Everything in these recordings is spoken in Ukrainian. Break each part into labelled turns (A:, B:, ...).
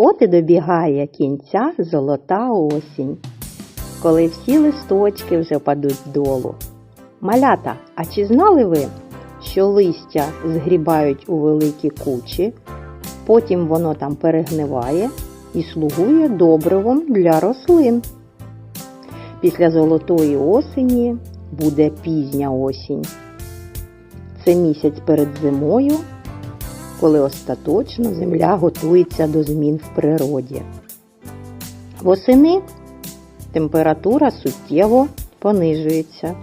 A: От і добігає кінця золота осінь, коли всі листочки вже падуть долу. Малята, а чи знали ви, що листя згрібають у великі кучі, потім воно там перегниває і слугує добривом для рослин. Після золотої осені буде пізня осінь. Це місяць перед зимою, коли остаточно земля готується до змін в природі. Восени температура суттєво понижується,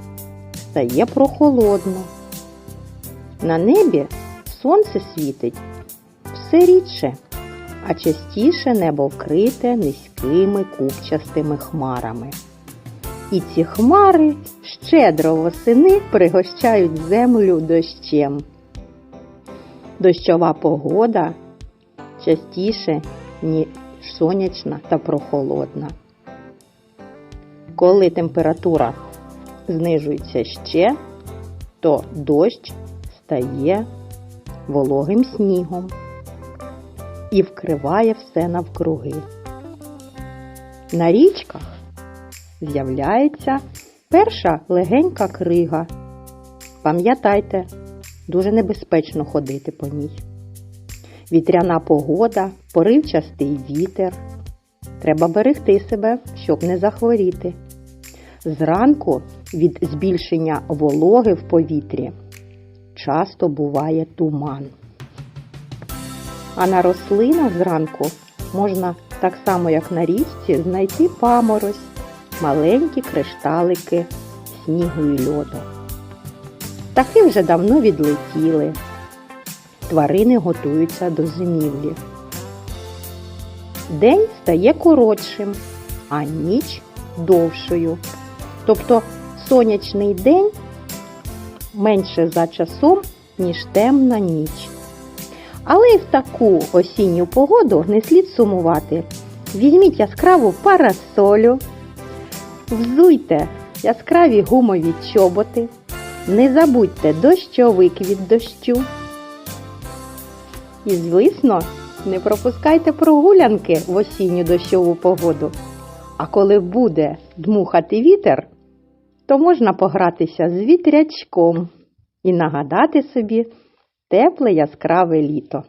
A: стає прохолодно. На небі сонце світить все рідше, а частіше небо вкрите низькими купчастими хмарами. І ці хмари щедро восени пригощають землю дощем. Дощова погода частіше, ніж сонячна та прохолодна. Коли температура знижується ще, то дощ стає вологим снігом і вкриває все навкруги. На річках з'являється перша легенька крига. Пам'ятайте, дуже небезпечно ходити по ній. Вітряна погода, поривчастий вітер. Треба берегти себе, щоб не захворіти. Зранку від збільшення вологи в повітрі часто буває туман. А на рослинах зранку можна так само, як на річці, знайти паморозь, маленькі кришталики снігу і льоду. Птахи вже давно відлетіли. Тварини готуються до зимівлі. День стає коротшим, а ніч довшою. Тобто сонячний день менше за часом, ніж темна ніч. Але і в таку осінню погоду не слід сумувати. Візьміть яскраву парасолю, взуйте яскраві гумові чоботи, не забудьте дощовик від дощу. І, звісно, не пропускайте прогулянки в осінню дощову погоду. А коли буде дмухати вітер, то можна погратися з вітрячком і нагадати собі тепле яскраве літо.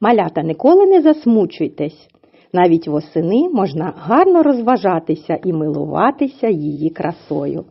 A: Малята, ніколи не засмучуйтесь. Навіть восени можна гарно розважатися і милуватися її красою.